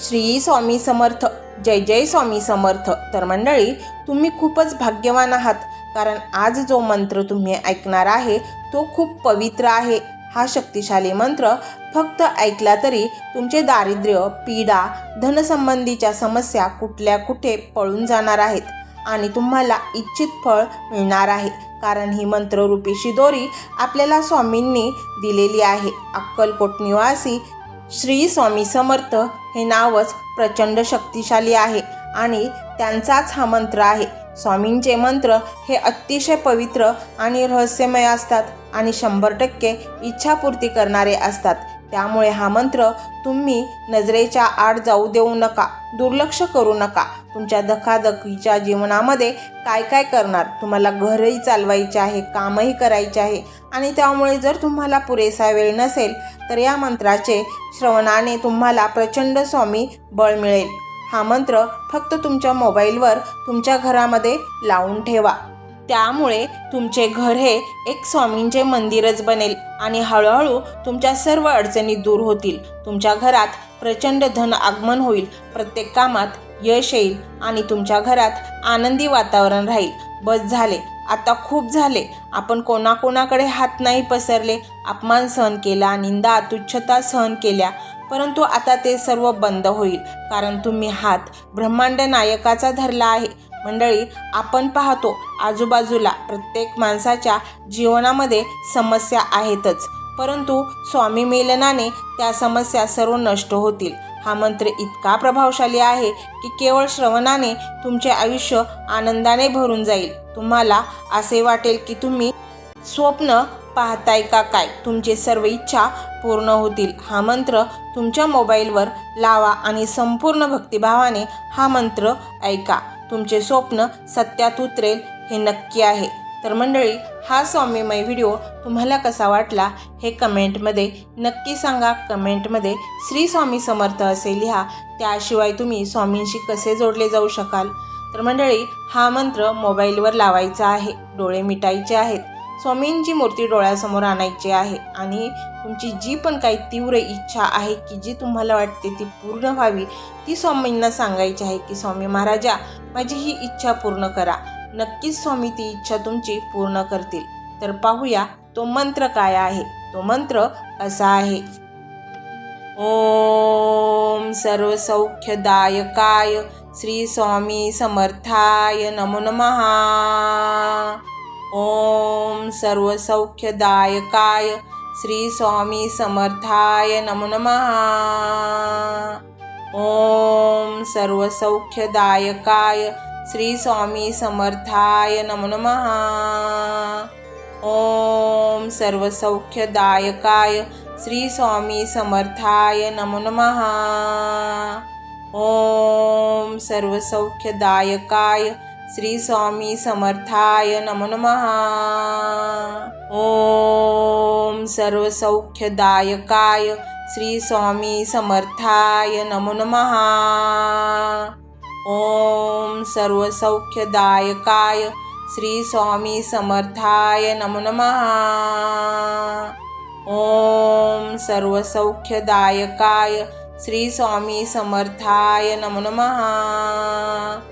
श्री स्वामी समर्थ जय जय स्वामी समर्थ. तर मंडळी तुम्ही खूपच भाग्यवान आहात कारण आज जो मंत्र तुम्ही ऐकणार आहे तो खूप पवित्र आहे. हा शक्तिशाली मंत्र फक्त ऐकला तरी तुमचे दारिद्र्य पीडा धनसंबंधीच्या समस्या कुठल्या कुठे पळून जाणार आहेत? आणि तुम्हाला इच्छित फळ मिळणार आहे कारण ही मंत्ररूपी दोरी आपल्याला स्वामींनी दिलेली आहे. अक्कलकोट निवासी श्री स्वामी समर्थ हे नावच प्रचंड शक्तिशाली आहे आणि त्यांचाच हा मंत्र आहे. स्वामींचे मंत्र हे अतिशय पवित्र आणि रहस्यमय असतात आणि शंभर टक्के इच्छापूर्ती करणारे असतात. त्यामुळे हा मंत्र तुम्ही नजरेच्या आड जाऊ देऊ नका दुर्लक्ष करू नका. तुमच्या धकाधकीच्या जीवनामध्ये काय काय करणार? तुम्हाला घरही चालवायचे आहे कामही करायचे आहे. आणि त्यामुळे जर तुम्हाला पुरेसा वेळ नसेल तर या मंत्राचे श्रवणाने तुम्हाला प्रचंड स्वामी बळ मिळेल. हा मंत्र फक्त तुमच्या मोबाईलवर तुमच्या घरामध्ये लावून ठेवा. त्यामुळे तुमचे घर हे एक स्वामींचे मंदिरच बनेल आणि हळूहळू तुमच्या सर्व अडचणी दूर होतील. तुमच्या घरात प्रचंड धन आगमन होईल प्रत्येक कामात यश येईल आणि तुमच्या घरात आनंदी वातावरण राहील. बस झाले. आता खूप झाले. आपण कोणाकोणाकडे हात नाही पसरले. अपमान सहन केला निंदा तुच्छता सहन केल्या. परंतु आता ते सर्व बंद होईल. कारण तुम्ही हात ब्रह्मांड नायकाचा धरला आहे. मंडळी आपण पाहतो आजूबाजूला प्रत्येक माणसाच्या जीवनामध्ये समस्या आहेतच. परंतु स्वामी मेलनाने त्या समस्या सर्व नष्ट होतील. हा मंत्र इतका प्रभावशाली आहे की केवळ श्रवणाने तुमचे आयुष्य आनंदाने भरून जाईल. तुम्हाला असे वाटेल की तुम्ही स्वप्न पाहताय का काय? तुमचे सर्व इच्छा पूर्ण होतील. हा मंत्र तुमच्या मोबाईलवर लावा आणि संपूर्ण भक्तिभावाने हा मंत्र ऐका. तुमचे स्वप्न सत्यात उतरेल हे नक्की आहे. तर मंडळी हा स्वामीमय व्हिडिओ तुम्हाला कसा वाटला हे कमेंटमध्ये नक्की सांगा. कमेंटमध्ये श्री स्वामी समर्थ असे लिहा. त्याशिवाय तुम्ही स्वामींशी कसे जोडले जाऊ शकाल? तर मंडळी हा मंत्र मोबाईलवर लावायचा आहे. डोळे मिटायचे आहेत. स्वामींची मूर्ती डोळ्यासमोर आणायची आहे आणि तुमची जी पण काही तीव्र इच्छा आहे की जी तुम्हाला वाटते ती पूर्ण व्हावी ती स्वामींना सांगायची आहे की स्वामी महाराजा माझी ही इच्छा पूर्ण करा. नक्कीच स्वामी ती इच्छा तुमची पूर्ण करतील. तर पाहूया तो मंत्र काय आहे? तो मंत्र असा आहे. ओम सर्वसौख्यदायकाय श्री स्वामी समर्थाय नमो नमहा ओम सर्वसौख्यदायकाय श्री स्वामी समर्थाय नमो नमः। ओम सर्वसौख्यदायकाय श्री स्वामी समर्थाय नमो नमः। ओम सर्वसौख्यदायकाय श्री स्वामी समर्थाय नमो नमः। ओम सर्वसौख्यदायकाय श्री स्वामी समर्थाय नमो नमः। ओम सर्वसौख्यदायकाय श्री स्वामी समर्थाय नमो नमः। ओम सर्वसौख्यदायकाय श्री स्वामी समर्थाय नमो नमः। ओम सर्वसौख्यदायकाय श्री स्वामी समर्थाय नमो नमः।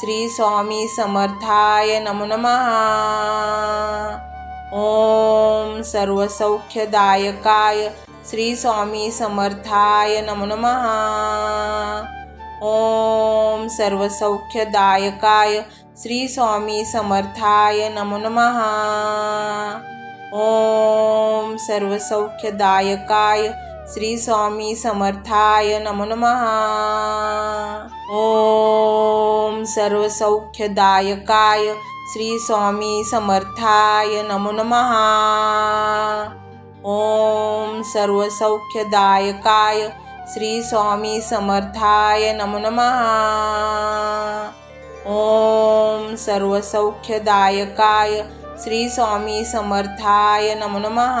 श्री स्वामी समर्थाय नमो नमः। ओम सर्वसौख्यदायकाय श्री स्वामी समर्थाय नमो नमः। ओम सर्वसौख्यदायकाय श्री स्वामी समर्थाय नमो नमः। ओम सर्वसौख्यदायकाय श्री स्वामी समर्थाय नमो नमः। ओम सर्वसौख्यदायकाय श्री स्वामी समर्थाय नमो नमः। ओम सर्वसौख्यदायकाय श्री स्वामी समर्थाय नमो नमः। ॐ सर्वसौख्यदायकाय श्री स्वामी समर्थाय नमो नमः।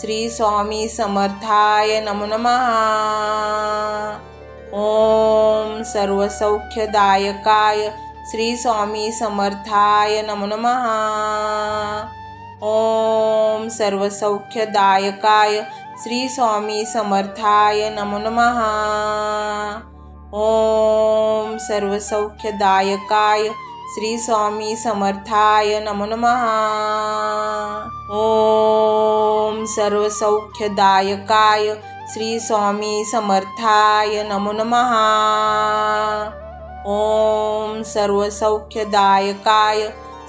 श्री स्वामी समर्थाय नमो नमः। ॐ सर्वसौख्यदायकाय श्री स्वामी समर्थाय नमो नमः। ॐ सर्वसौख्यदायकाय श्री स्वामी समर्थाय नमो नमः। ॐ सर्वसौख्यदायकाय श्री स्वामी समर्थाय नमो नमः। ॐ सर्वसौख्यदायकाय श्री स्वामी समर्थाय नमो नमः। ॐ सर्वसौख्यदायकाय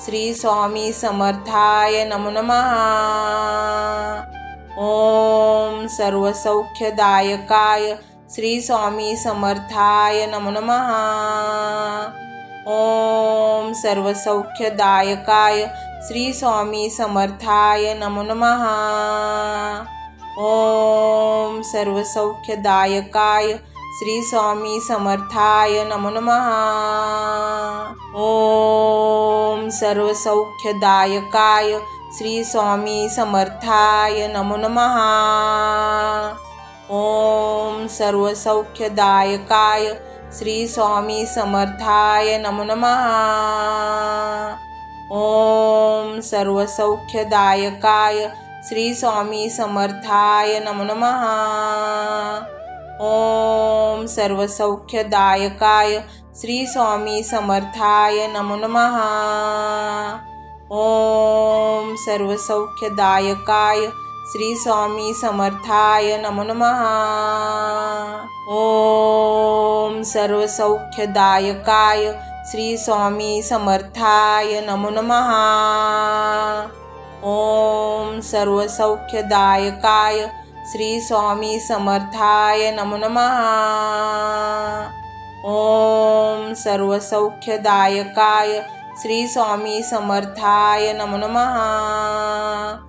श्री स्वामी समर्थाय नमो नमः। ॐ सर्वसौख्यदायकाय श्री स्वामी समर्थाय नमो नमः। ॐ सर्वसौख्यदायकाय श्री स्वामी समर्थाय नमो नमः। ॐ सर्वसौख्यदायकाय श्री स्वामी समर्थाय नमो नमः। ॐ सर्वसौख्यदायकाय श्री स्वामी समर्थाय नमो नमः। ॐ सर्वसौख्यदायकाय श्री स्वामी समर्थाय नमो नमः। ॐ सर्वसौख्यदायकाय श्री स्वामी समर्थाय नमो नमः। ॐ सर्वसौख्यदायकाय श्री स्वामी समर्थाय नमो नमः। ॐ सर्वसौख्यदायकाय श्री स्वामी समर्थाय नमो नमः। ॐ सर्वसौख्यदायकाय श्री स्वामी समर्थाय नमो नमः। ॐ सर्वसौख्यदायकाय श्री स्वामी समर्थाय नमो नमः। ॐ सर्वसौख्यदायकाय श्री स्वामी समर्थाय नमो नमः।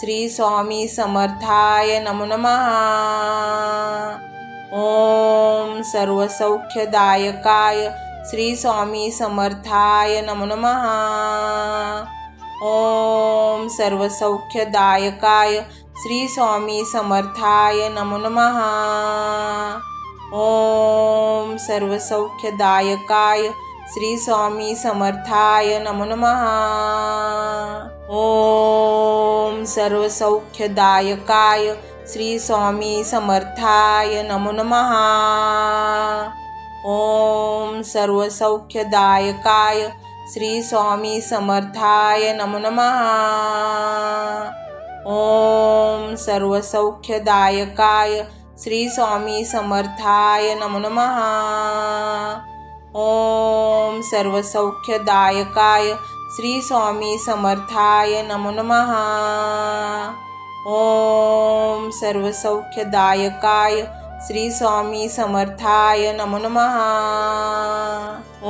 श्री स्वामी समर्थाय नमो नमः। ॐ सर्वसौख्यदायकाय श्री स्वामी समर्थाय नमो नमः। ॐ सर्वसौख्यदायकाय श्री स्वामी समर्थाय नमो नमः। ॐ सर्वसौख्यदायकाय श्री स्वामी समर्थाय नमो नमः। ॐ सर्वसौख्यदायकाय श्री स्वामी समर्थाय नमो नमः। ॐ सर्वसौख्यदायकाय श्री स्वामी समर्थाय नमो नमः। ॐ सर्वसौख्यदायकाय श्री स्वामी समर्थाय नमो नमः। ॐ सर्वसौख्यदायकाय श्री स्वामी समर्थाय नमो नमः। ॐ सर्वसौख्यदायकाय श्री स्वामी समर्थाय नमो नमः।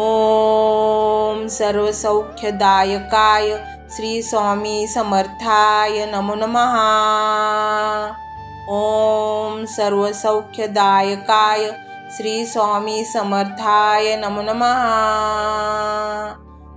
ॐ सर्वसौख्यदायकाय श्री स्वामी समर्थाय नमो नमः। ॐ सर्वसौख्यदायकाय श्री स्वामी समर्थाय नमो नमः।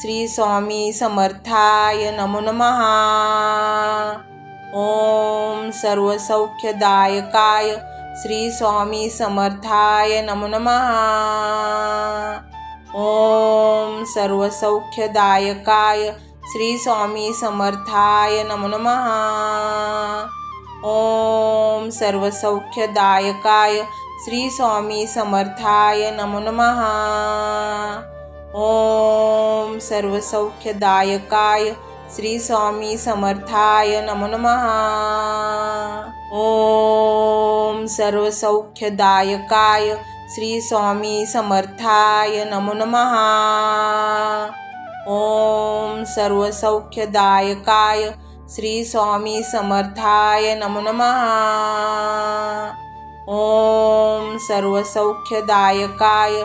श्री स्वामी समर्थाय नमो नमः। ॐ सर्वसौख्यदायकाय श्री स्वामी समर्थाय नमो नमः। ॐ सर्वसौख्यदायकाय श्री स्वामी समर्थाय नमो नमः। ॐ सर्वसौख्यदायकाय श्री स्वामी समर्थाय नमो नमः। ॐ सर्वसौख्यदायकाय श्री स्वामी समर्थाय नमो नमः। ॐ सर्वसौख्यदायकाय श्री स्वामी समर्थाय नमो नमः। ॐ सर्वसौख्यदायकाय श्री स्वामी समर्थाय नमो नमः। ॐ सर्वसौख्यदायकाय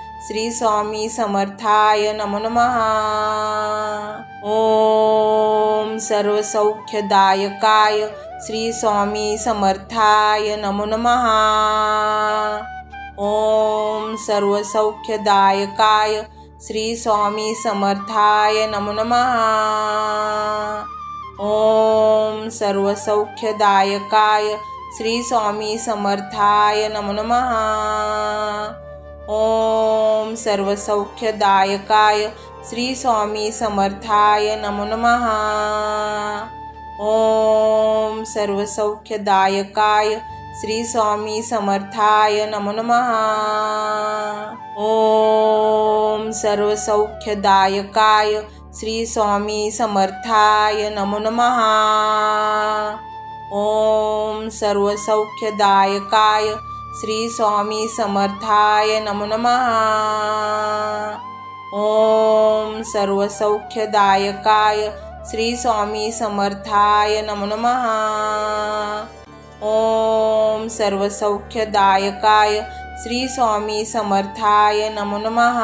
श्री स्वामी समर्थाय नमो नमः। ॐ सर्वसौख्यदायकाय श्री स्वामी समर्थाय नमो नमः। ॐ सर्वसौख्यदायकाय श्री स्वामी समर्थाय नमो नमः। ॐ सर्वसौख्यदायकाय श्री स्वामी समर्थाय नमो नमः। ॐ सर्वसौख्यदायकाय श्री स्वामी समर्थाय नमो नमः। ॐ सर्वसौख्यदायकाय श्री स्वामी समर्थाय नमो नमः। ॐ सर्वसौख्यदायकाय श्री स्वामी समर्थाय नमो नमः। ॐ सर्वसौख्यदायकाय श्री स्वामी समर्थाय नमो नमः। ॐ सर्वसौख्यदायकाय श्री स्वामी समर्थाय नमो नमः। ॐ सर्वसौख्यदायकाय श्री स्वामी समर्थाय नमो नमः।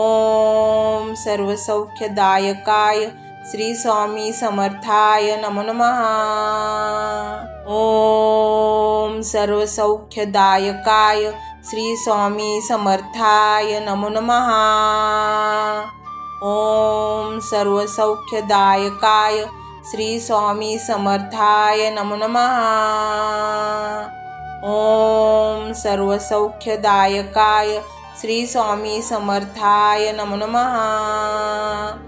ॐ सर्वसौख्यदायकाय श्री स्वामी समर्थाय नमो नमः। ॐ सर्वसौख्यदायकाय श्री स्वामी समर्थाय नमो नमः। ॐ सर्वसौख्यदायकाय श्री स्वामी समर्थाय नमो नमः। ॐ सर्वसौख्यदायकाय श्री स्वामी समर्थाय नमो नमः।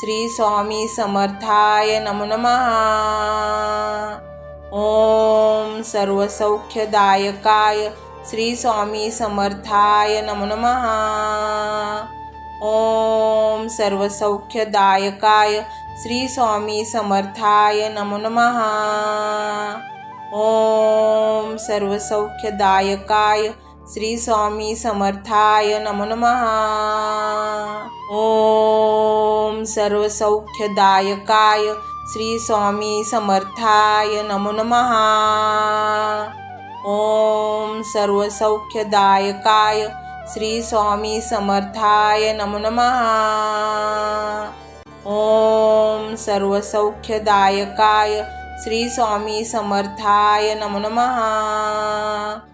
श्री स्वामी समर्थाय नमो नमः। ॐ सर्वसौख्यदायकाय श्री स्वामी समर्थाय नमो नमः। ॐ सर्वसौख्यदायकाय श्री स्वामी समर्थाय नमो नमः। ॐ सर्वसौख्यदायकाय श्री स्वामी समर्थाय नमो नमः। ओम सर्वसौख्यदायकाय श्री स्वामी समर्थाय नमो नमः। ओम सर्वसौख्यदायकाय श्री स्वामी समर्थाय नमो नमः। ओम सर्वसौख्यदायकाय श्री स्वामी समर्थाय नमो नमः।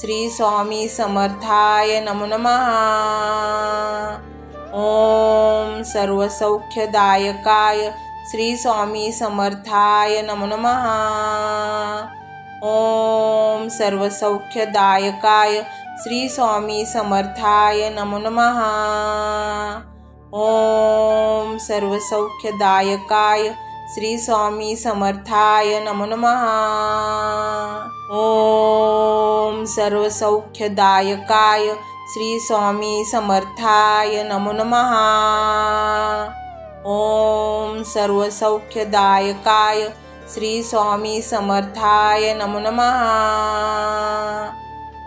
श्री स्वामी समर्थाय नमो नमः। ओम सर्वसौख्यदायकाय श्री स्वामी समर्थाय नमो नमः। ओम सर्वसौख्यदायकाय श्री स्वामी समर्थाय नमो नमः। ओम सर्वसौख्यदायकाय श्री स्वामी समर्थाय नमो नमः। ओम सर्वसौख्यदायकाय श्री स्वामी समर्थाय नमो नमः। ओम सर्वसौख्यदायकाय श्री स्वामी समर्थाय नमो नमः।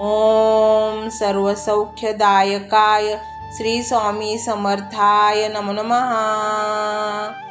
ओम सर्वसौख्यदायकाय श्री स्वामी समर्थाय नमो नमः।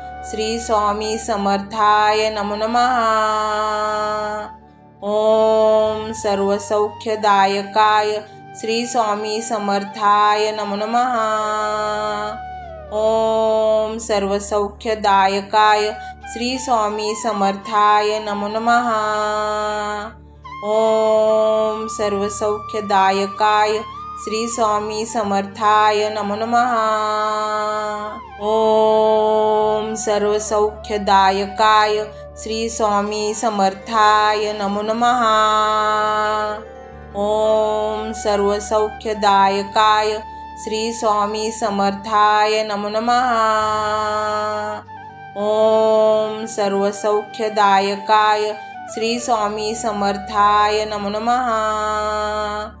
श्री स्वामी समर्थाय नमो नमः। ओम सर्वसौख्यदायकाय श्री स्वामी समर्थाय नमो नमः। ओम सर्वसौख्यदायकाय श्री स्वामी समर्थाय नमो नमः। ओम सर्वसौख्यदायकाय श्री स्वामी समर्थाय नमो नमः। ओम सर्वसौख्यदायकाय श्री स्वामी समर्थाय नमो नमः। ओम सर्वसौख्यदायकाय श्री स्वामी समर्थाय नमो नमः। ओम सर्वसौख्यदायकाय श्री स्वामी समर्थाय नमो नमः।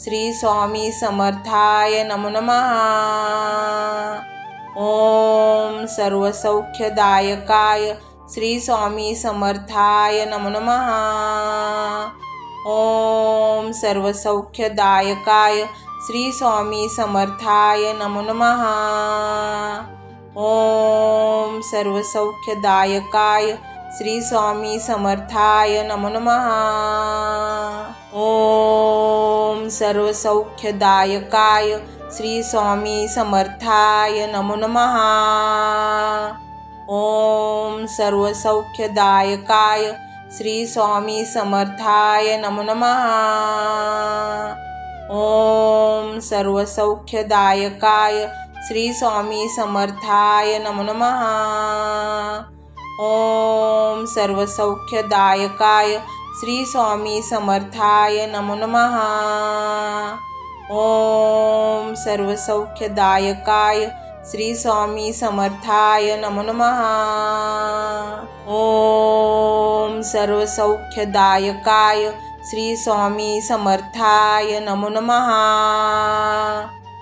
श्री स्वामी समर्थाय नमो नमः। ओम सर्वसौख्यदायकाय श्री स्वामी समर्थाय नमो नमः। ओम सर्वसौख्यदायकाय श्री स्वामी समर्थाय नमो नमः। ओम सर्वसौख्यदायकाय श्री स्वामी समर्थाय नमो नमः। ओम सर्वसौख्यदायकाय श्री स्वामी समर्थाय नमो नमः। ओम सर्वसौख्यदायकाय श्री स्वामी समर्थाय नमो नमः। ओम सर्वसौख्यदायकाय श्री स्वामी समर्थाय नमो नमः। ओम सर्वसौख्यदायकाय श्री स्वामी समर्थाय नमो नमः। ओम सर्वसौख्यदायकाय श्री स्वामी समर्थाय नमो नमः। ओम सर्वसौख्यदायकाय श्री स्वामी समर्थाय नमो नमः।